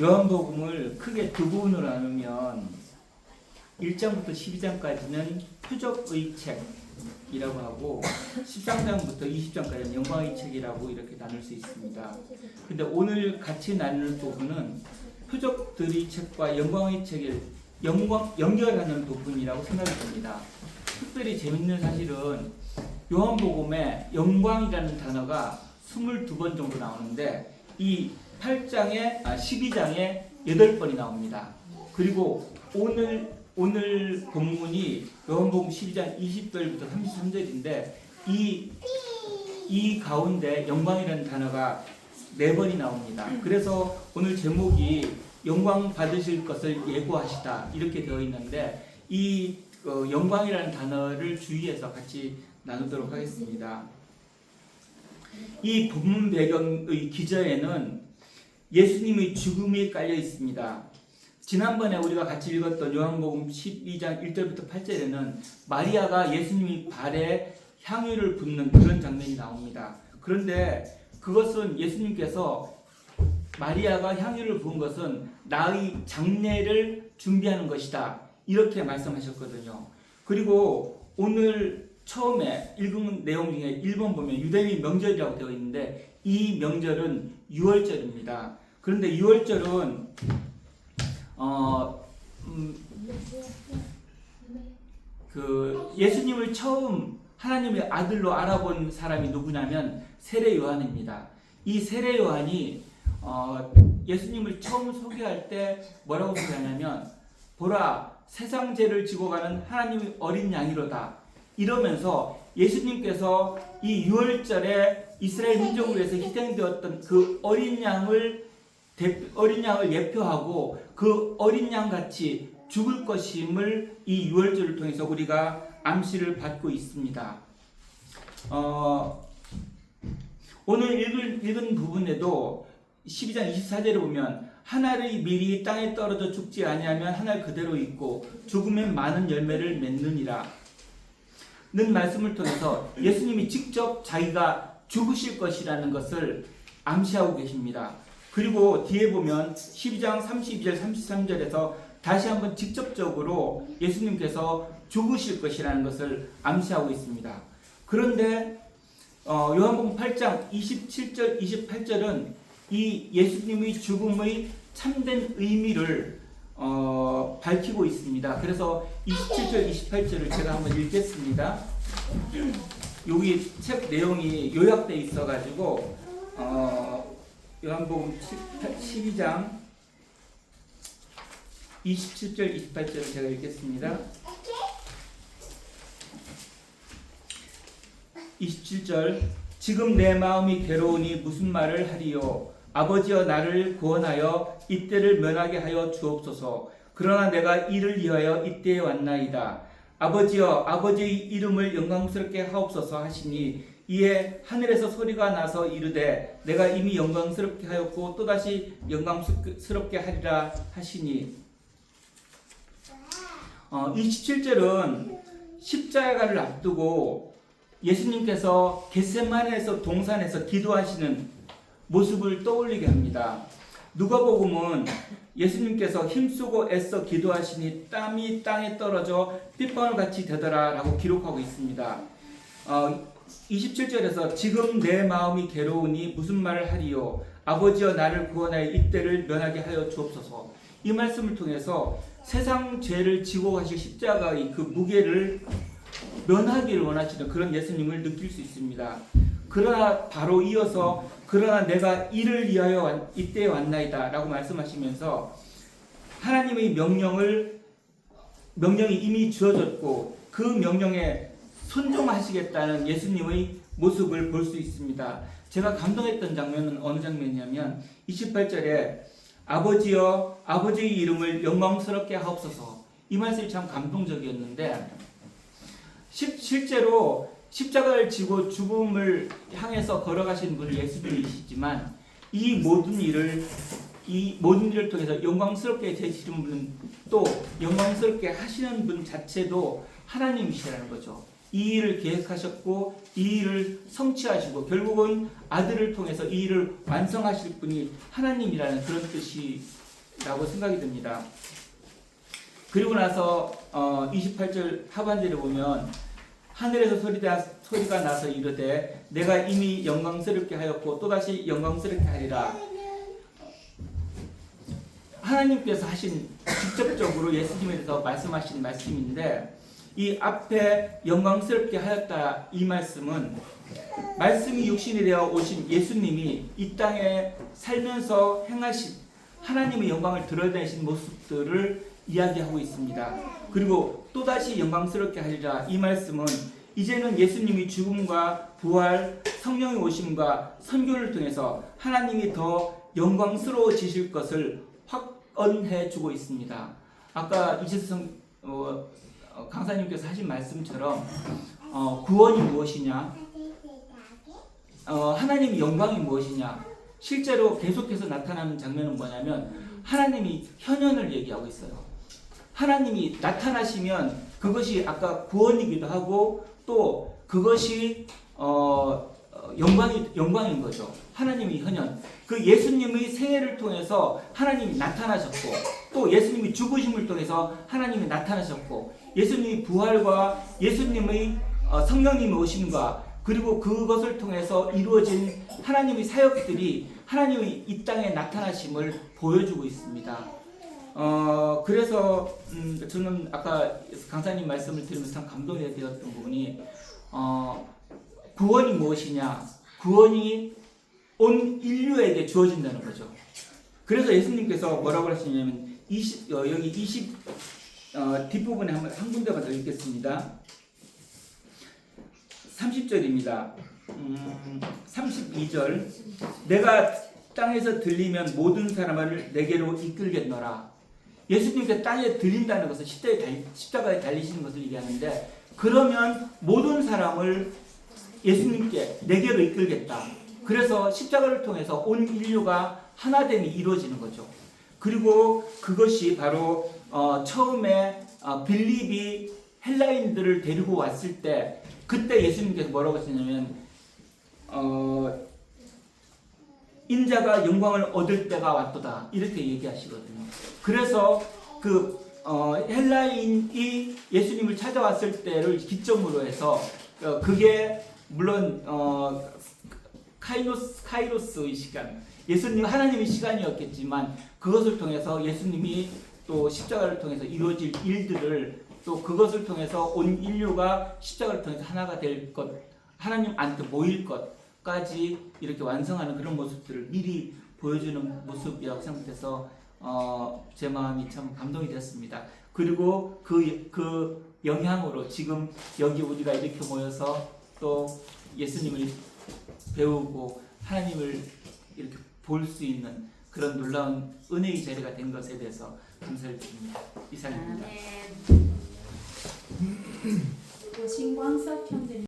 요한복음을 크게 두 부분으로 나누면 1장부터 12장까지는 표적의 책이라고 하고 13장부터 20장까지는 영광의 책이라고 이렇게 나눌 수 있습니다. 근데 오늘 같이 나눌 부분은 표적들의 책과 영광의 책을 영광, 연결하는 부분이라고 생각이 듭니다. 특별히 재밌는 사실은 요한복음에 영광이라는 단어가 22번 정도 나오는데 이 8장에 아 12장에 8번이 나옵니다. 그리고 오늘 오늘 본문이 요한복음 12장 20절부터 33절인데 이 이 가운데 영광이라는 단어가 네 번이 나옵니다. 그래서 오늘 제목이 영광 받으실 것을 예고하시다 이렇게 되어 있는데 이 어, 영광이라는 단어를 주의해서 같이 나누도록 하겠습니다. 이 본문 배경의 기저에는 예수님의 죽음이 깔려 있습니다. 지난번에 우리가 같이 읽었던 요한복음 12장 1절부터 8절에는 마리아가 예수님이 발에 향유를 붓는 그런 장면이 나옵니다. 그런데 그것은 예수님께서 마리아가 향유를 부은 것은 나의 장례를 준비하는 것이다. 이렇게 말씀하셨거든요. 그리고 오늘 처음에 읽은 내용 중에 1번 보면 유대인 명절이라고 되어 있는데 이 명절은 6월절입니다. 그런데 6월절은 어, 음, 그 예수님을 처음 하나님의 아들로 알아본 사람이 누구냐면 세례 요한입니다. 이 세례 요한이 어, 예수님을 처음 소개할 때 뭐라고 소개하냐면 보라 세상 죄를 지고 가는 하나님의 어린 양이로다 이러면서 예수님께서 이 6월절에 이스라엘 민족을 위해서 희생되었던 그 어린 양을 대- 어린 양을 예표하고 그 어린 양 같이 죽을 것임을 이 6월절을 통해서 우리가 암시를 받고 있습니다. 어, 오늘 읽은, 읽은 부분에도 12장 24절에 보면 하늘의 밀이 땅에 떨어져 죽지 아니하면 하늘 그대로 있고 죽으면 많은 열매를 맺느니라. 는 말씀을 통해서 예수님이 직접 자기가 죽으실 것이라는 것을 암시하고 계십니다. 그리고 뒤에 보면 12장 32절 33절에서 다시 한번 직접적으로 예수님께서 죽으실 것이라는 것을 암시하고 있습니다. 그런데 어, 요한복음 8장 27절 28절은 이 예수님의 죽음의 참된 의미를 어, 밝히고 있습니다. 그래서 27절 28절을 제가 한번 읽겠습니다. 여기 책 내용이 요약돼 있어가지고 어, 요한복음 12장 27절 28절을 제가 읽겠습니다. 27절. 지금 내 마음이 괴로우니 무슨 말을 하리요? 아버지여 나를 구원하여 이때를 면하게 하여 주옵소서. 그러나 내가 이를 위하여 이때에 왔나이다 아버지여 아버지의 이름을 영광스럽게 하옵소서 하시니 이에 하늘에서 소리가 나서 이르되 내가 이미 영광스럽게 하였고 또다시 영광스럽게 하리라 하시니 어, 27절은 십자가를 앞두고 예수님께서 겟세마네에서 동산에서 기도하시는 모습을 떠올리게 합니다. 누가복음은 예수님께서 힘쓰고 애써 기도하시니 땀이 땅에 떨어져 핏방울 같이 되더라라고 기록하고 있습니다. 어, 27절에서 지금 내 마음이 괴로우니 무슨 말을 하리요 아버지여 나를 구원하여 이때를 면하게 하여 주옵소서. 이 말씀을 통해서 세상 죄를 지고 가실 십자가의 그 무게를 면하기를 원하시는 그런 예수님을 느낄 수 있습니다. 그러나 바로 이어서 그러나 내가 이를 위하여 왔- 이때에 왔나이다라고 말씀하시면서 하나님의 명령을 명령이 이미 주어졌고 그 명령에 순종하시겠다는 예수님의 모습을 볼 수 있습니다. 제가 감동했던 장면은 어느 장면이냐면 28절에 아버지여 아버지의 이름을 영광스럽게 하옵소서 이 말씀이 참 감동적이었는데 실, 실제로 십자가를 지고 죽음을 향해서 걸어가신 분은 예수님이시지만 이 모든 일을 이 모든 일을 통해서 영광스럽게 되시는 분은 또 영광스럽게 하시는 분 자체도 하나님이시라는 거죠. 이 일을 계획하셨고 이 일을 성취하시고 결국은 아들을 통해서 이 일을 완성하실 분이 하나님이라는 그런 뜻이 것이라고 생각이 듭니다. 그리고 나서 어, 28절 하반절에 보면 하늘에서 소리가, 소리가 나서 이르되 내가 이미 영광스럽게 하였고 또다시 영광스럽게 하리라. 하나님께서 하신 직접적으로 예수님에 대해서 말씀하신 말씀인데 이 앞에 영광스럽게 하였다 이 말씀은 말씀이 육신이 되어 오신 예수님이 이 땅에 살면서 행하신 하나님의 영광을 드러내신 모습들을 이야기하고 있습니다. 그리고 또다시 영광스럽게 하리라 이 말씀은 이제는 예수님이 죽음과 부활, 성령의 오심과 선교를 통해서 하나님이 더 영광스러워지실 것을 확언해 주고 있습니다. 아까 이재성 어, 어, 강사님께서 하신 말씀처럼 어, 구원이 무엇이냐, 어, 하나님의 영광이 무엇이냐, 실제로 계속해서 나타나는 장면은 뭐냐면 하나님이 현현을 얘기하고 있어요. 하나님이 나타나시면 그것이 아까 구원이기도 하고 또 그것이 어, 어, 영광이 영광인 거죠. 하나님이 현현. 그 예수님의 생애를 통해서 하나님이 나타나셨고 또 예수님이 죽으심을 통해서 하나님이 나타나셨고 예수님이 부활과 예수님의 어, 성령님의 오심과 그리고 그것을 통해서 이루어진 하나님의 사역들이 하나님의 이 땅에 나타나심을 보여주고 있습니다. 어 그래서 음, 저는 아까 강사님 말씀을 들으면서 참 감동이 되었던 부분이 어 구원이 무엇이냐? 구원이 온 인류에게 주어진다는 거죠. 그래서 예수님께서 뭐라고 하시냐면 20 어, 여기 20 어, 뒷부분에 한, 한 군데만 더 읽겠습니다. 30절입니다. 음, 32절 내가 땅에서 들리면 모든 사람을 내게로 이끌겠노라. 예수님께 땅에 들린다는 것은 십자가에, 달, 십자가에 달리시는 것을 얘기하는데 그러면 모든 사람을 예수님께 내게로 이끌겠다. 그래서 십자가를 통해서 온 인류가 하나됨이 이루어지는 거죠. 그리고 그것이 바로 어, 처음에 어, 빌립이 헬라인들을 데리고 왔을 때 그때 예수님께서 뭐라고 하시냐면 어, 인자가 영광을 얻을 때가 왔도다 이렇게 얘기하시거든요. 그래서 그 어, 헬라인이 예수님을 찾아왔을 때를 기점으로 해서 어, 그게 물론 어, 카이노스 카이로스의 시간 예수님 하나님의 시간이었겠지만 그것을 통해서 예수님이 또 십자가를 통해서 이루어질 일들을 또 그것을 통해서 온 인류가 십자가를 통해서 하나가 될 것, 하나님 안에 모일 것까지 이렇게 완성하는 그런 모습들을 미리 보여주는 모습이라고 생각해서 어, 제 마음이 참 감동이 되었습니다. 그리고 그, 그 영향으로 지금 여기 우리가 이렇게 모여서 또 예수님을 배우고 하나님을 이렇게 볼 수 있는 그런 놀라운 은혜의 자리가 된 것에 대해서 감사를 드립니다. 이상입니다. 그리고 신광석 형제님